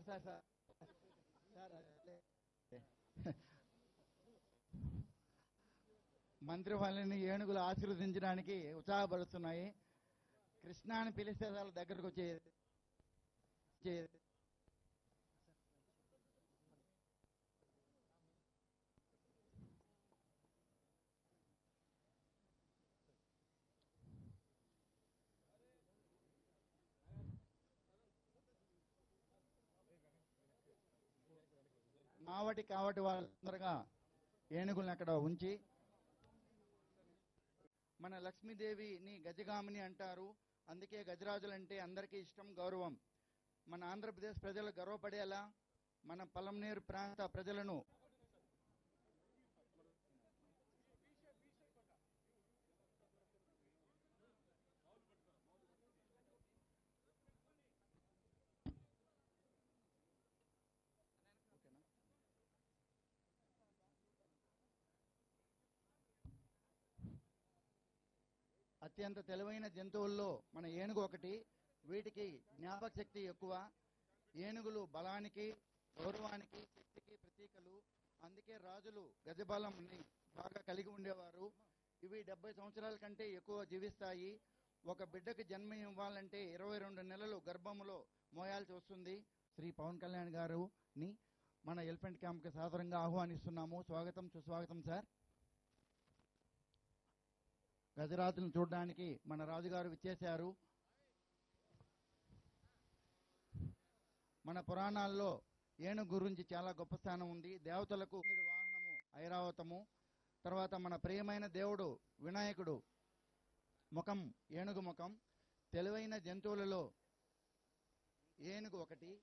Sir sir sir మంత్రి వాళ్ళని ఏనుగులు ఆశీర్వదించడానికి ఉత్సాహపరుస్తున్నాయి. కృష్ణాని పిలిస్తే వాళ్ళ దగ్గరకు వచ్చే కావటి కావటి వాళ్ళందరగా ఏనుగులను అక్కడ ఉంచి మన లక్ష్మీదేవిని గజగామిని అంటారు. అందుకే గజరాజులంటే అందరికీ ఇష్టం గౌరవం. మన ఆంధ్రప్రదేశ్ ప్రజలు గర్వపడేలా మన పలంనేరు ప్రాంత ప్రజలను అత్యంత తెలివైన జంతువుల్లో మన ఏనుగు ఒకటి. వీటికి జ్ఞాపక శక్తి ఎక్కువ. ఏనుగులు బలానికి గౌరవానికి శక్తికి ప్రతీకలు. అందుకే రాజులు గజబలంని బాగా కలిగి ఉండేవారు. ఇవి డెబ్బై సంవత్సరాల కంటే ఎక్కువ జీవిస్తాయి. ఒక బిడ్డకు జన్మ ఇవ్వాలంటే ఇరవై రెండు నెలలు గర్భములో మోయాల్సి వస్తుంది. శ్రీ పవన్ కళ్యాణ్ గారుని మన ఎలిఫెంట్ క్యాంప్కి సాదరంగా ఆహ్వానిస్తున్నాము. స్వాగతం సుస్వాగతం సార్. గజరాజులను చూడడానికి మన రాజుగారు విచ్చేశారు. మన పురాణాల్లో ఏనుగు గురించి చాలా గొప్ప స్థానం ఉంది. దేవతలకు వాహనము ఐరావతము. తర్వాత మన ప్రియమైన దేవుడు వినాయకుడు ముఖం ఏనుగు ముఖం. తెలివైన జంతువులలో ఏనుగు ఒకటి.